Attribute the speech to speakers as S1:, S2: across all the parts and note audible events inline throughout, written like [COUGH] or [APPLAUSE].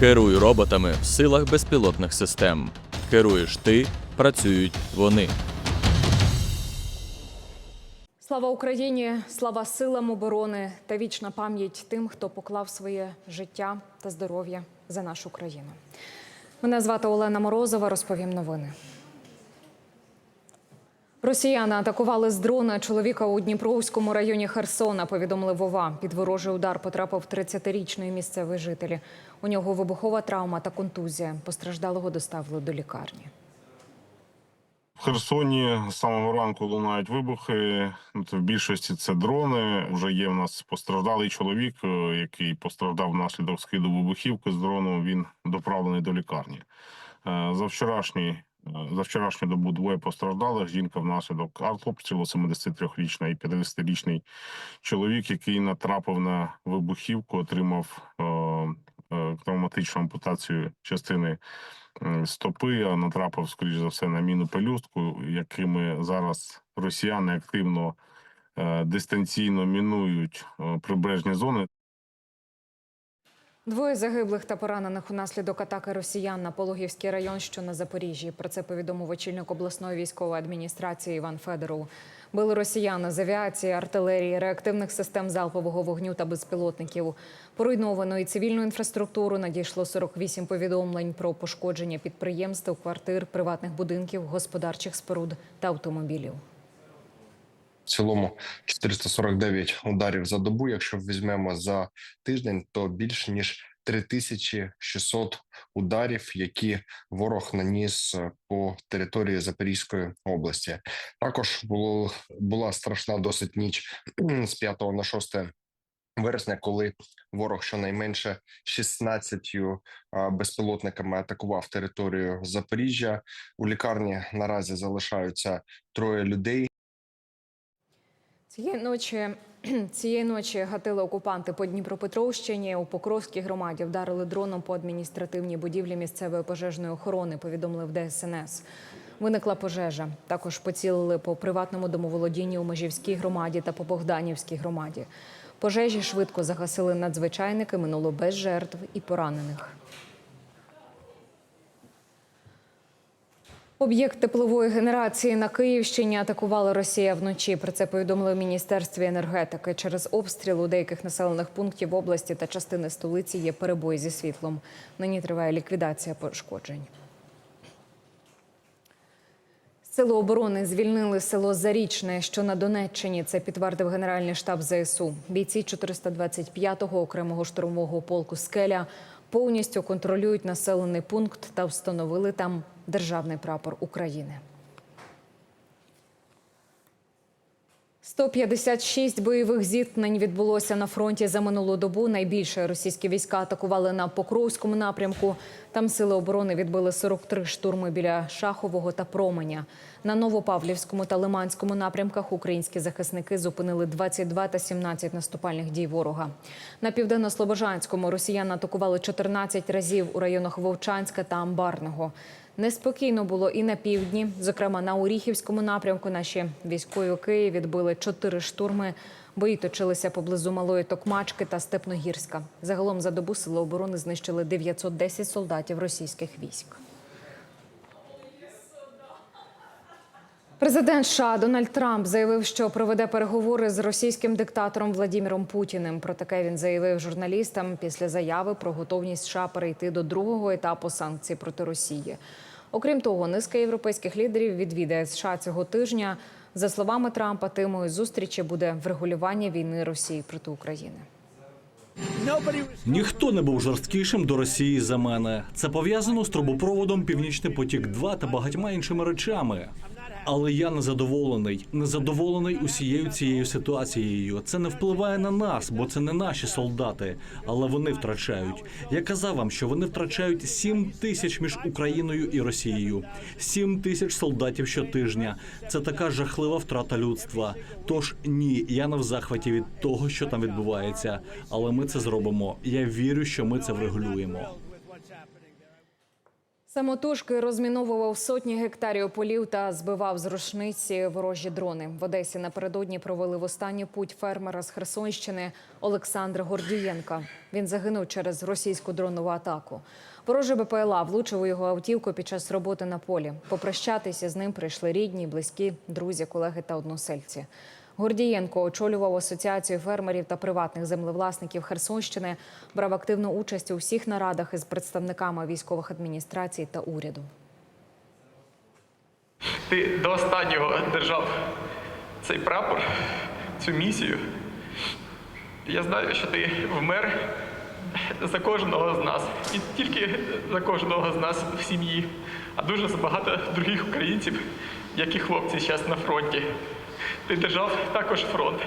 S1: Керуй роботами в силах безпілотних систем. Керуєш ти, працюють вони.
S2: Слава Україні, слава силам оборони та вічна пам'ять тим, хто поклав своє життя та здоров'я за нашу країну. Мене звати Олена Морозова. Розповім новини. Росіяни атакували з дрона чоловіка у Дніпровському районі Херсона. Повідомили Вова. Під ворожий удар потрапив 30-річний місцевий житель. У нього вибухова травма та контузія. Постраждалого доставили до лікарні.
S3: В Херсоні з самого ранку лунають вибухи. Ну, В більшості це дрони. Вже є в нас постраждалий чоловік, е, який постраждав внаслідок скиду вибухівки з дрону. Він доправлений до лікарні. Е, За вчорашній за вчорашню добу двоє постраждалих. Жінка внаслідок артобстрілу, 73-річна і 50-річний чоловік, який натрапив на вибухівку, отримав е, е, травматичну ампутацію частини е, стопи, а натрапив, скоріш за все, на міну пелюстку, якими зараз росіяни активно е, дистанційно мінують е, прибережні зони.
S2: Двоє загиблих та поранених унаслідок атаки росіян на Пологівський район, що на Запоріжжі. Про це повідомив очільник обласної військової адміністрації Іван Федоров. Били росіяни з авіації, артилерії, реактивних систем залпового вогню та безпілотників. Поруйновано і цивільну інфраструктуру надійшло 48 повідомлень про пошкодження підприємств, квартир, приватних будинків, господарчих споруд та автомобілів.
S4: Цілому 449 ударів за добу. Якщо візьмемо за тиждень, то більше ніж 3600 ударів, які ворог наніс е, по території Запорізької області. Також було була страшна досить ніч з 5 на 6 вересня, коли ворог щонайменше 16 безпілотниками атакував територію Запоріжжя. У лікарні наразі залишаються троє людей.
S2: Цієї ночі [CLEARS THROAT] цієї ночі гатили окупанти по Дніпропетровщині. У Покровській громаді вдарили дроном по адміністративній будівлі місцевої пожежної охорони. Повідомили в ДСНС. Виникла пожежа. Також поцілили по приватному домоволодінні у Межівській громаді та по Богданівській громаді. Пожежі швидко загасили надзвичайники. Минуло без жертв і поранених. Об'єкт теплової генерації на Київщині атакувала Росія вночі. Про це повідомили в міністерстві енергетики. Через обстріл у деяких населених пунктів області та частини столиці є перебої зі світлом. Нині триває ліквідація пошкоджень. Сили оборони звільнили село Зарічне, що на Донеччині. Це підтвердив Генеральний штаб ЗСУ. Бійці 425-го окремого штурмового полку Скеля повністю контролюють населений пункт та встановили там державний прапор України. 156 бойових зіткнень відбулося на фронті за минулу добу. Найбільше російські війська атакували на Покровському напрямку. Там сили оборони відбили 43 штурми біля Шахового та Променя. На Новопавлівському та Лиманському напрямках українські захисники зупинили 22 та 17 наступальних дій ворога. На південно-слобожанському росіяни атакували 14 разів у районах Вовчанська та Амбарного. Неспокійно було і на півдні. Зокрема, на Оріхівському напрямку наші військовики відбили чотири штурми. Бої точилися поблизу Малої Токмачки та Степногірська. Загалом за добу сили оборони знищили 910 солдатів російських військ. Президент США Дональд Трамп заявив, що проведе переговори з російським диктатором Владіміром Путіним. Про таке він заявив журналістам після заяви про готовність США перейти до другого етапу санкцій проти Росії. Окрім того, низка європейських лідерів відвідає США цього тижня. За словами Трампа, темою зустрічі буде врегулювання війни Росії проти України.
S5: Ніхто не був жорсткішим до Росії за мене. Це пов'язано з трубопроводом Північний потік 2 та багатьма іншими речами. Але я незадоволений, незадоволений усією цією ситуацією. Це не впливає на нас, бо це не наші солдати, але вони втрачають. Я казав вам, що вони втрачають 7 тисяч між Україною і Росією. 7 тисяч солдатів щотижня. Це така жахлива втрата людства. Тож ні, я не в захваті від того, що там відбувається, але ми це зробимо. Я вірю, що ми це врегулюємо.
S2: Самотужки розміновував сотні гектарів полів та збивав з рушниці ворожі дрони. В Одесі напередодні провели в останню путь фермера з Херсонщини Олександра Гордієнка. Він загинув через російську дронову атаку. Ворожий БПЛА влучив у його автівку під час роботи на полі. Попрощатися з ним прийшли рідні, близькі, друзі, колеги та односельці. Гордієнко очолював асоціацію фермерів та приватних землевласників Херсонщини, брав активну участь у всіх нарадах із представниками військових адміністрацій та уряду.
S6: Ти до останнього держав цей прапор, цю місію. Я знаю, що ти вмер за кожного з нас. І тільки за кожного з нас в сім'ї, а дуже за багато других українців, які хлопці зараз на фронті. Ти держав також фронт.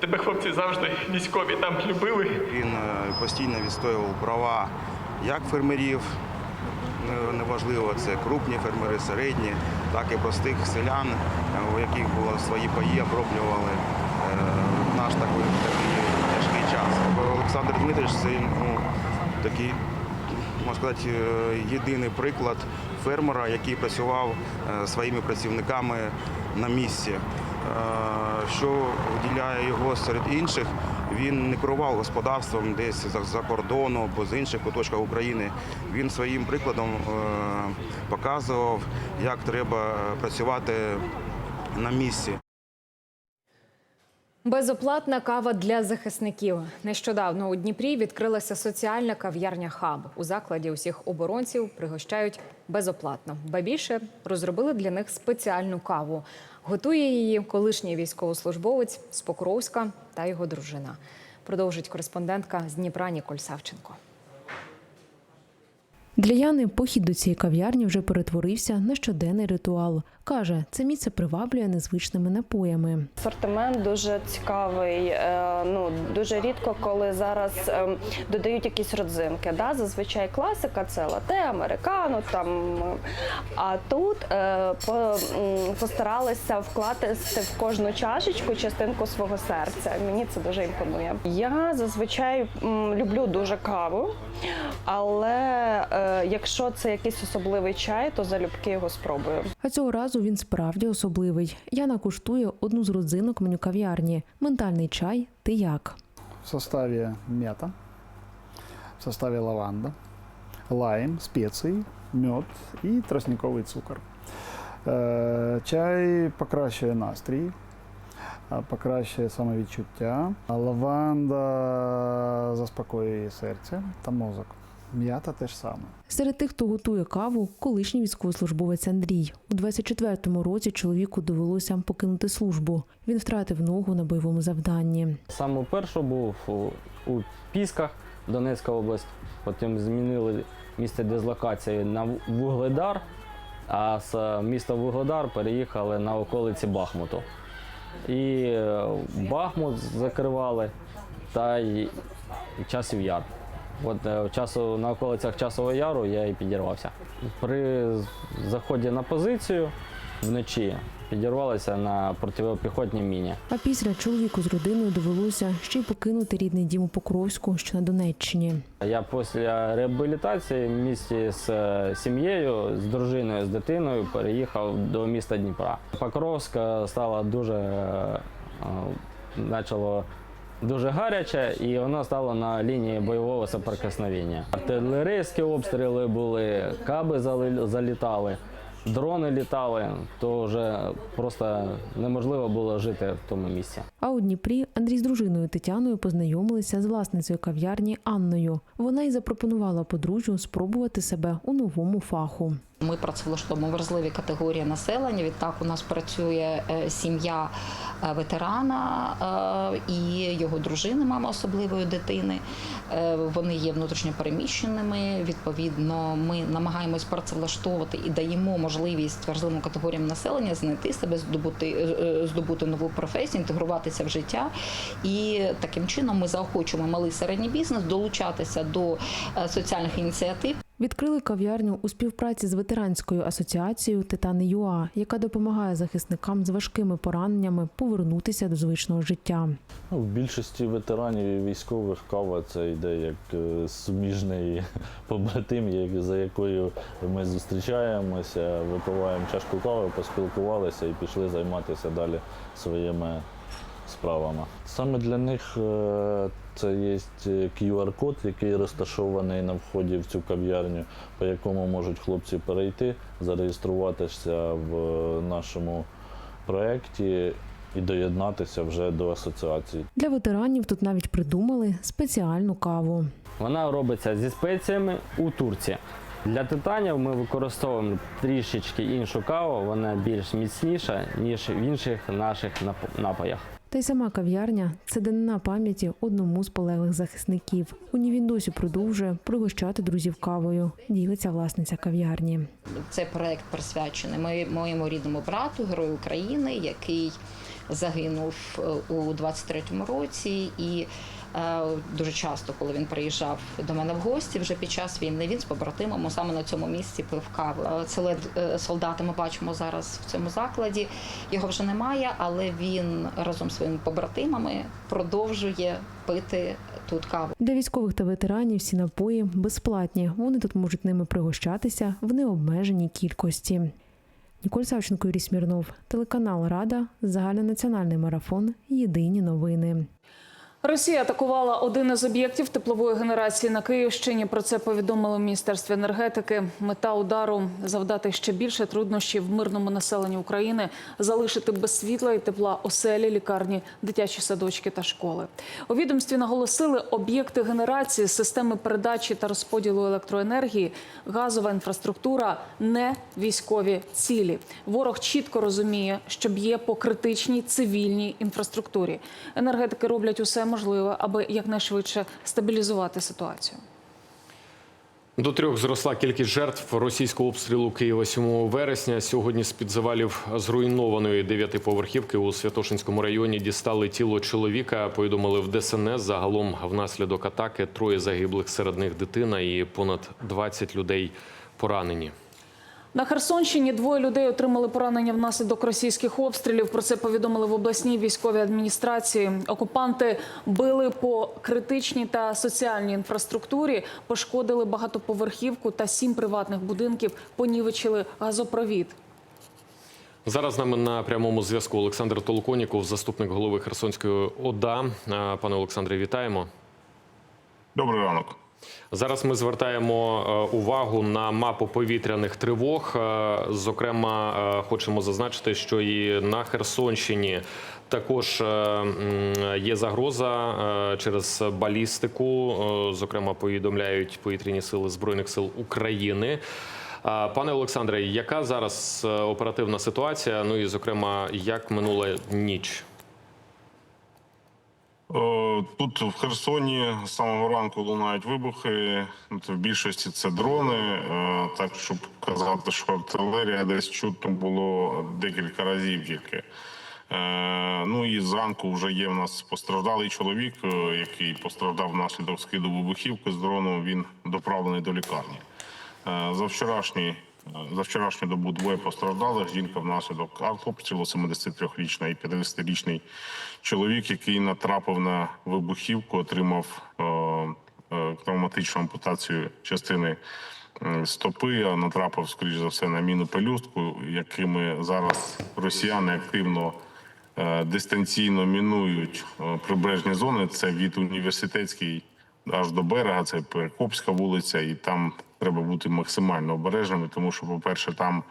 S6: Тебе хлопці завжди військові там любили.
S7: Він е, постійно відстоював права як фермерів, неважливо, це крупні фермери, середні, так і простих селян, е, у яких було свої паї, оброблювали е, наш такий, такий тяжкий час. Олександр Дмитрович це ну, такий, можна сказати, єдиний приклад фермера, який працював своїми працівниками на місці. Е, Що виділяє його серед інших, він не керував господарством десь за, кордону або з інших куточків України. Він своїм прикладом е, показував, як треба працювати на місці.
S2: Безоплатна кава для захисників. Нещодавно у Дніпрі відкрилася соціальна кав'ярня Хаб. У закладі усіх оборонців пригощають безоплатно. Ба більше розробили для них спеціальну каву. Готує її колишній військовослужбовець з Покровська та його дружина. Продовжить кореспондентка з Дніпра Ніколь Савченко.
S8: Для Яни похід до цієї кав'ярні вже перетворився на щоденний ритуал. Каже, це місце приваблює незвичними напоями.
S9: Асортимент дуже цікавий. е, Ну дуже рідко, коли зараз ем, додають якісь родзинки. Да? Зазвичай класика це лате, американо. Там е, а тут е, постаралися вкласти в кожну чашечку частинку свого серця. Мені це дуже імпонує. Я зазвичай люблю дуже каву, але е, якщо це якийсь особливий чай, то залюбки його спробую.
S8: А цього разу він справді особливий. Яна куштує одну з родзинок меню кав'ярні ментальний чай. Ти як?
S10: в составе мята, в составе лаванда, лайм, специи, мед и тростниковый цукор. Е, Чай покращує настрій, покращує самовідчуття. Лаванда заспокоює серце та мозок. М'ята теж саме.
S8: Серед тих, хто готує каву, колишній військовослужбовець Андрій. У 24-му році чоловіку довелося покинути службу. Він втратив ногу на бойовому завданні.
S11: Саме першу був у, у Пісках, Донецька область. Потім змінили місце дислокації на Вугледар, а з міста Вугледар переїхали на околиці Бахмуту. І е, Бахмут закривали та й часів яр. От е, часу, на околицях Часового Яру я і підірвався. При заході на позицію вночі підірвалися на протипіхотній міні.
S8: А після чоловіку з родиною довелося ще й покинути рідний дім у Покровську, що на Донеччині.
S11: Я після реабілітації в місті з е, сім'єю, з дружиною, з дитиною переїхав до міста Дніпра. Покровська стала дуже е, почало дуже гаряче, і воно стало на лінії бойового соприкосновення. Артилерійські обстріли були, каби залітали. Дрони літали, то вже просто неможливо було жити в тому місці.
S8: А у Дніпрі Андрій з дружиною Тетяною познайомилися з власницею кав'ярні Анною. Вона й запропонувала подружжю спробувати себе у новому фаху.
S12: Ми працевлаштовуємо вразливі категорії населення. Відтак у нас працює е, сім'я е, ветерана е, і його дружини, мама особливої дитини. Вони є внутрішньо переміщеними. Відповідно, ми намагаємось працевлаштовувати і даємо можливість вразливим категоріям населення знайти себе, здобути, здобути нову професію, інтегруватися в життя. І таким чином ми заохочуємо малий середній бізнес долучатися до соціальних ініціатив.
S8: Відкрили кав'ярню у співпраці з ветеранською асоціацією Титани ЮА, яка допомагає захисникам з важкими пораненнями повернутися до звичного життя.
S13: Ну, в більшості ветеранів і військових кава це йде як е, суміжний [LAUGHS] побратим, за якою ми зустрічаємося, випиваємо чашку кави, поспілкувалися і пішли займатися далі своїми справами. Саме для них е, це є QR-код, який розташований на вході в цю кав'ярню, по якому можуть хлопці перейти, зареєструватися в нашому проєкті і доєднатися вже до асоціації.
S8: Для ветеранів тут навіть придумали спеціальну каву.
S11: Вона робиться зі спеціями у Турції. Для титанів ми використовуємо трішечки іншу каву, вона більш міцніша, ніж в інших наших нап- напоях.
S8: Та й сама кав'ярня це данина пам'яті одному з полеглих захисників. У ній він досі продовжує пригощати друзів кавою. Ділиться власниця кав'ярні.
S12: Цей проект присвячений моєму рідному брату, герою України, який загинув е, у 23-му році. І дуже часто, коли він приїжджав до мене в гості вже під час війни, він з побратимом саме на цьому місці пив каву. Е, Це лед- е, солдати ми бачимо зараз в цьому закладі. Його вже немає, але він разом з своїми побратимами продовжує пити тут каву.
S8: Для військових та ветеранів всі напої безплатні. Вони тут можуть ними пригощатися в необмеженій кількості. Ніколь Савченко, Юрій Смірнов, телеканал Рада, загальнонаціональний марафон. Єдині новини.
S14: Росія атакувала один із об'єктів теплової генерації на Київщині. Про це повідомили в міністерстві енергетики. Мета удару завдати ще більше труднощів мирному населенню України, залишити без світла і тепла оселі, лікарні, дитячі садочки та школи. У відомстві наголосили, об'єкти генерації, системи передачі та розподілу електроенергії, газова інфраструктура не військові цілі. Ворог чітко розуміє, що б'є по критичній цивільній інфраструктурі. Енергетики роблять усе можливе, аби якнайшвидше стабілізувати ситуацію.
S15: До трьох зросла кількість жертв російського обстрілу Києва 7 вересня. Сьогодні з під завалів зруйнованої дев'ятиповерхівки у Святошинському районі дістали тіло чоловіка. Повідомили в ДСНС. Загалом внаслідок атаки троє загиблих серед них дитина і понад 20 людей поранені.
S14: На Херсонщині двоє людей отримали поранення внаслідок російських обстрілів. Про це повідомили в обласній військовій адміністрації. Окупанти били по критичній та соціальній інфраструктурі, пошкодили багатоповерхівку та сім приватних будинків, понівечили газопровід.
S15: Зараз з нами на прямому зв'язку Олександр Толконіков, заступник голови Херсонської ОДА. Пане Олександре, вітаємо.
S3: Добрий ранок.
S15: Зараз ми звертаємо е, увагу на мапу повітряних тривог. Е, Зокрема, е, хочемо зазначити, що і на Херсонщині також є загроза через балістику. Зокрема, повідомляють повітряні сили збройних сил України. Пане Олександре, яка зараз оперативна ситуація? Ну і зокрема, як минула ніч?
S3: Е, Тут в Херсоні з самого ранку лунають вибухи. Ну, В більшості це дрони. Е, Так, щоб казати, що артилерія десь чутно було декілька разів тільки. Е, Ну і зранку вже є в нас постраждалий чоловік, який постраждав внаслідок скиду вибухівки з дрону. Він доправлений до лікарні. За вчорашній за вчорашню добу двоє постраждалих. Жінка внаслідок артобстрілу, 73-річна і 50-річний чоловік, який натрапив на вибухівку, отримав е, е, травматичну ампутацію частини е, стопи, а натрапив, скоріш за все, на міну пелюстку, якими зараз росіяни активно е, дистанційно мінують е, прибережні зони. Це від університетській аж до берега, це Перекопська вулиця, і там треба бути максимально обережними, тому що, по-перше, там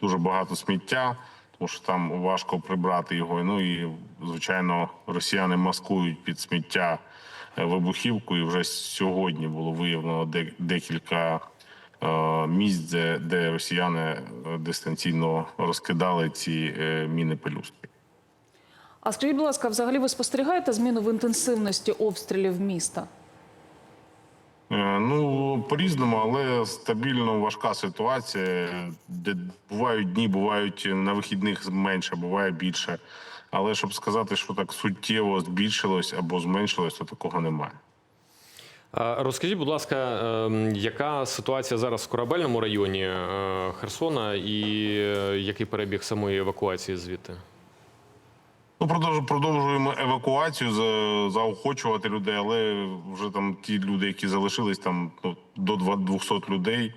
S3: дуже багато сміття, тому що там важко прибрати його. Ну і звичайно, росіяни маскують під сміття е, вибухівку. І вже сьогодні було виявлено декілька е, місць, де, де росіяни е, дистанційно розкидали ці міни пелюстки.
S14: А скажіть, будь ласка, взагалі ви спостерігаєте зміну в інтенсивності обстрілів міста?
S3: Е, Ну, по-різному, але стабільно важка ситуація. Де бувають дні, бувають на вихідних менше, буває більше. Але щоб сказати, що так суттєво збільшилось або зменшилось, то такого немає.
S15: Розкажіть, будь ласка, ем, яка ситуація зараз в корабельному районі е, Херсона і е, який перебіг самої евакуації звідти?
S3: Ну, продовжуємо евакуацію, за- заохочувати людей, але вже там ті люди, які залишились, там ну, до два- 200 людей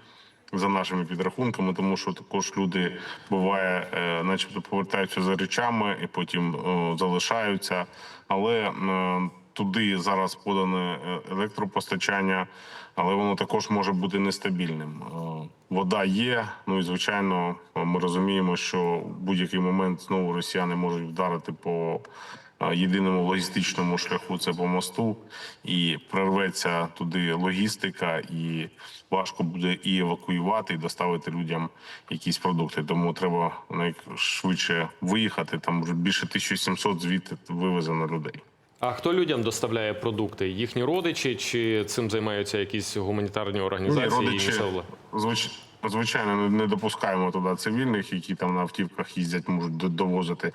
S3: за нашими підрахунками, тому що також люди буває, е, начебто повертаються за речами і потім е, залишаються. Але е, туди зараз подане е, електропостачання, але воно також може бути нестабільним. Вода є. Ну і звичайно, ми розуміємо, що в будь-який момент знову росіяни можуть вдарити по єдиному логістичному шляху це по мосту, і прорветься туди логістика, і важко буде і евакуювати, і доставити людям якісь продукти. Тому треба найшвидше виїхати. Там вже більше 1700 звідти вивезено людей.
S15: А хто людям доставляє продукти? Їхні родичі чи цим займаються якісь гуманітарні організації?
S3: Ні, родичі, звич... звичайно, не- допускаємо туди цивільних, які там на автівках їздять, можуть довозити.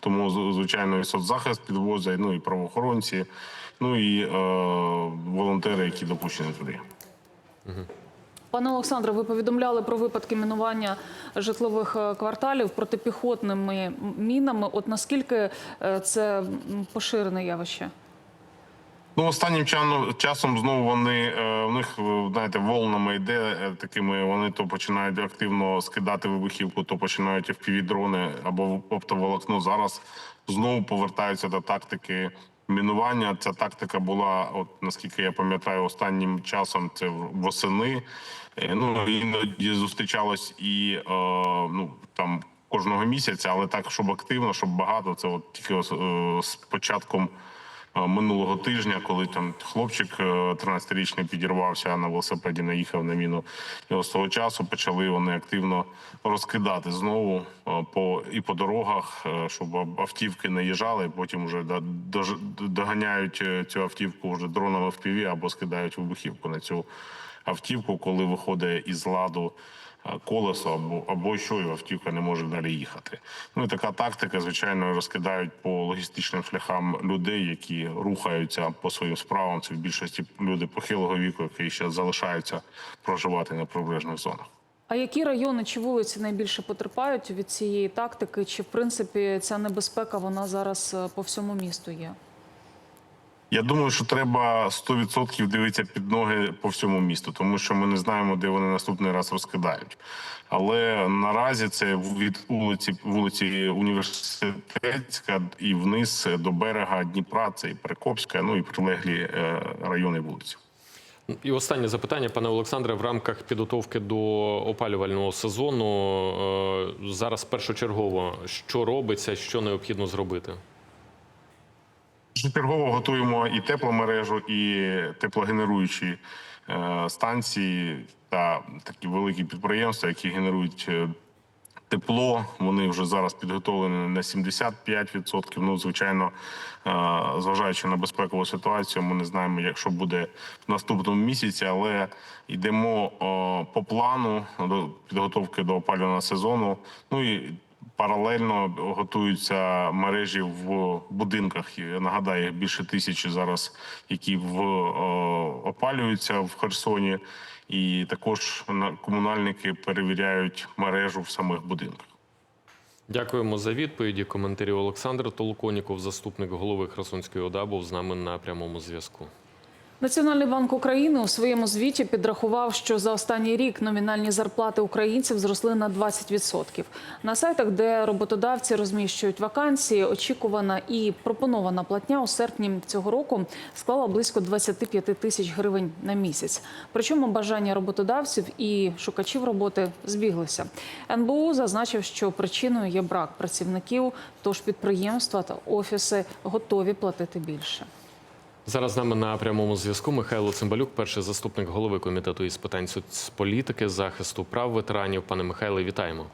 S3: Тому, звичайно, і соцзахист підвозять, ну і правоохоронці, ну і е, волонтери, які допущені туди.
S14: Пане Олександре, ви повідомляли про випадки мінування житлових е, кварталів протипіхотними мінами. От наскільки е, це поширене явище?
S3: Ну, останнім часом знову вони е, у них знаєте, волнами йде такими. Вони то починають активно скидати вибухівку, то починають FPV-дрони або оптоволокно. Зараз знову повертаються до тактики мінування. Ця тактика була, от наскільки я пам'ятаю, останнім часом це восени. Е, Ну іноді зустрічалось і е, ну там кожного місяця, але так, щоб активно, щоб багато. Це от тільки е, з початком минулого тижня, коли там хлопчик е, 13-річний підірвався на велосипеді, наїхав на міну. І з того часу почали вони активно розкидати знову е, по і по дорогах, е, щоб автівки не їжджали. Потім вже до- доганяють е, цю автівку вже дроном FPV або скидають вибухівку на цю автівку, коли виходить із ладу колесо або або що, і автівка не може далі їхати. Ну і така тактика, звичайно, розкидають по логістичним шляхам людей, які рухаються по своїм справам. Це в більшості люди похилого віку, які ще залишаються проживати на прибережних зонах.
S14: А які райони чи вулиці найбільше потерпають від цієї тактики? Чи в принципі ця небезпека вона зараз е, по всьому місту є?
S3: Я думаю, що треба 100% дивитися під ноги по всьому місту, тому що ми не знаємо, де вони наступний раз розкидають. Але наразі це від вулиці вулиці Університетська і вниз до берега Дніпра, це і Перекопська, ну і прилеглі е, райони вулиці.
S15: І останнє запитання, пане Олександре, в рамках підготовки до опалювального сезону е, зараз першочергово що робиться, що необхідно зробити?
S3: Чергово готуємо і тепломережу, і теплогенеруючі е, станції та такі великі підприємства, які генерують е, тепло. Вони вже зараз підготовлені на 75%. Ну, звичайно, е, зважаючи на безпекову ситуацію, ми не знаємо, як що буде в наступному місяці, але йдемо по плану до підготовки до опалювального сезону. Ну і Паралельно готуються мережі в будинках. Я нагадаю, більше тисячі зараз, які в опалюються в Херсоні, і також на- комунальники перевіряють мережу в самих будинках.
S15: Дякуємо за відповіді. Коментарі Олександр Толоконіков, заступник голови Херсонської ОДА, був з нами на прямому зв'язку.
S14: Національний банк України у своєму звіті підрахував, що за останній рік номінальні зарплати українців зросли на 20%. На сайтах, де роботодавці розміщують вакансії, очікувана і пропонована платня у серпні цього року склала близько 25 тисяч гривень на місяць. Причому бажання роботодавців і шукачів роботи збіглися. НБУ зазначив, що причиною є брак працівників, тож підприємства та офіси готові платити більше.
S15: Зараз з нами на прямому зв'язку Михайло Цимбалюк, перший заступник голови комітету із питань соцполітики, захисту прав ветеранів. Пане Михайле, вітаємо.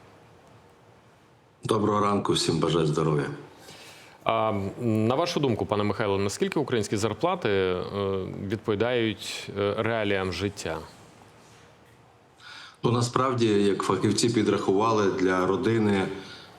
S16: Доброго ранку, всім бажаю здоров'я.
S15: А на вашу думку, пане Михайло, наскільки українські зарплати е, відповідають е, реаліям життя?
S16: Ну насправді, як фахівці підрахували для родини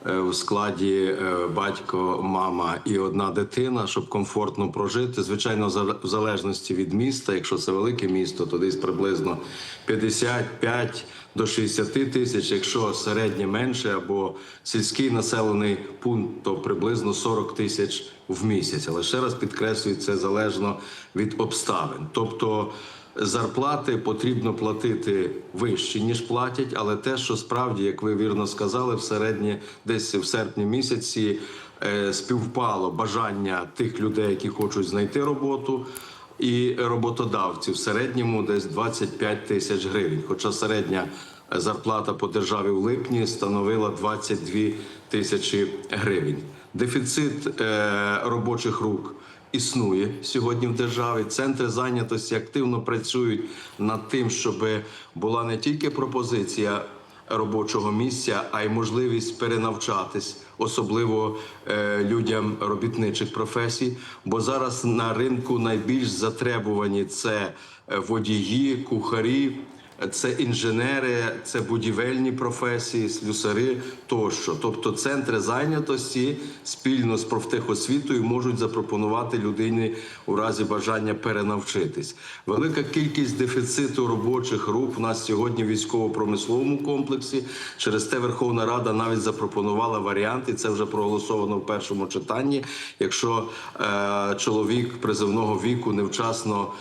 S16: е, в складі е, батько, мама і одна дитина, щоб комфортно прожити. Звичайно, в залежності від міста. Якщо це велике місто, то десь приблизно 55 до 60 тисяч. Якщо середнє менше або сільський населений пункт, то приблизно 40 тисяч в місяць. Але ще раз підкреслюю, це залежно від обставин. Тобто зарплати потрібно платити вище, ніж платять, але те, що справді, як ви вірно сказали, в середні десь в серпні місяці е, співпало бажання тих людей, які хочуть знайти роботу. І роботодавців в середньому десь 25 тисяч гривень. Хоча середня зарплата по державі в липні становила 22 тисячі гривень. Дефіцит е, робочих рук існує сьогодні в державі. Центри зайнятості активно працюють над тим, щоб була не тільки пропозиція робочого місця, а й можливість перенавчатись, особливо е, людям робітничих професій. Бо зараз на ринку найбільш затребувані це е, водії, кухарі. Це інженери, це будівельні професії, слюсари тощо. Тобто центри зайнятості спільно з профтехосвітою можуть запропонувати людині у разі бажання перенавчитись. Велика кількість дефіциту робочих рук у нас сьогодні в військово-промисловому комплексі. Через те Верховна Рада навіть запропонувала варіант, і це вже проголосовано в першому читанні. Якщо е, чоловік призовного віку невчасно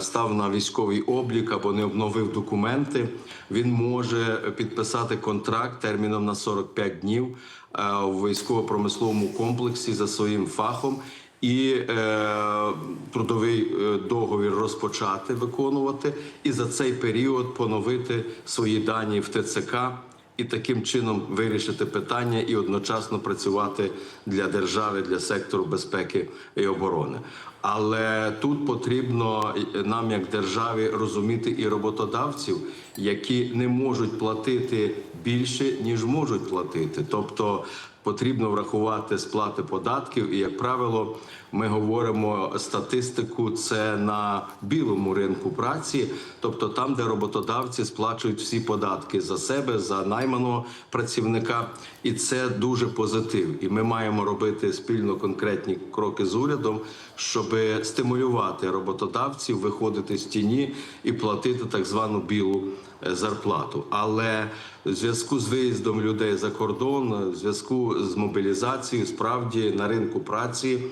S16: став на військовий облік або не обновив документи, він може підписати контракт терміном на 45 днів е, в військово-промисловому комплексі за своїм фахом. І е, трудовий е, договір розпочати виконувати, і за цей період поновити свої дані в ТЦК і таким чином вирішити питання і одночасно працювати для держави, для сектору безпеки і оборони. Але тут потрібно нам, як державі, розуміти і роботодавців, які не можуть платити більше ніж можуть платити. Тобто потрібно врахувати сплати податків. І як правило, ми говоримо статистику. Це на білому ринку праці, тобто там, де роботодавці сплачують всі податки за себе, за найманого працівника, і це дуже позитив. І ми маємо робити спільно конкретні кроки з урядом, щоб стимулювати роботодавців виходити з тіні і платити так звану білу е, зарплату. Але в зв'язку з виїздом людей за кордон, в зв'язку з мобілізацією, справді на ринку праці,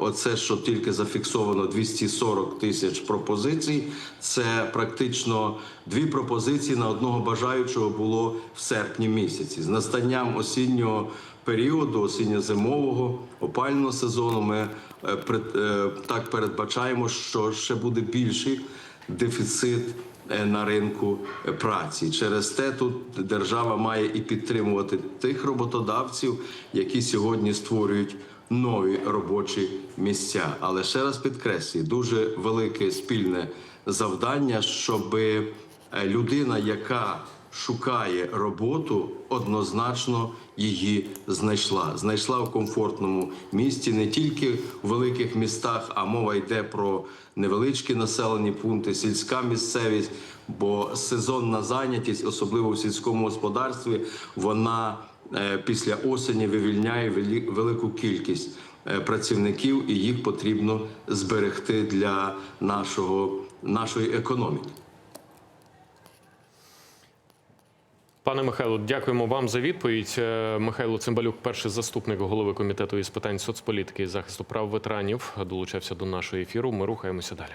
S16: оце що тільки зафіксовано 240 тисяч пропозицій. Це практично дві пропозиції на одного бажаючого було в серпні місяці. З настанням осіннього періоду, осінньо-зимового опального сезону, ми е, е, так передбачаємо, що ще буде більший дефіцит е, на ринку е, праці. Через те тут держава має і підтримувати тих роботодавців, які сьогодні створюють нові робочі місця. Але ще раз підкреслюю, дуже велике спільне завдання, щоб людина, яка шукає роботу, однозначно її знайшла. Знайшла в комфортному місті, не тільки в великих містах, а мова йде про невеличкі населені пункти, сільська місцевість. Бо сезонна зайнятість, особливо в сільському господарстві, вона е, після осені вивільняє велику кількість е, працівників, і їх потрібно зберегти для нашого, нашої економіки.
S15: Пане Михайло, дякуємо вам за відповідь. Е, Михайло Цимбалюк, перший заступник голови комітету із питань соцполітики і захисту прав ветеранів, долучався до нашого ефіру. Ми рухаємося далі.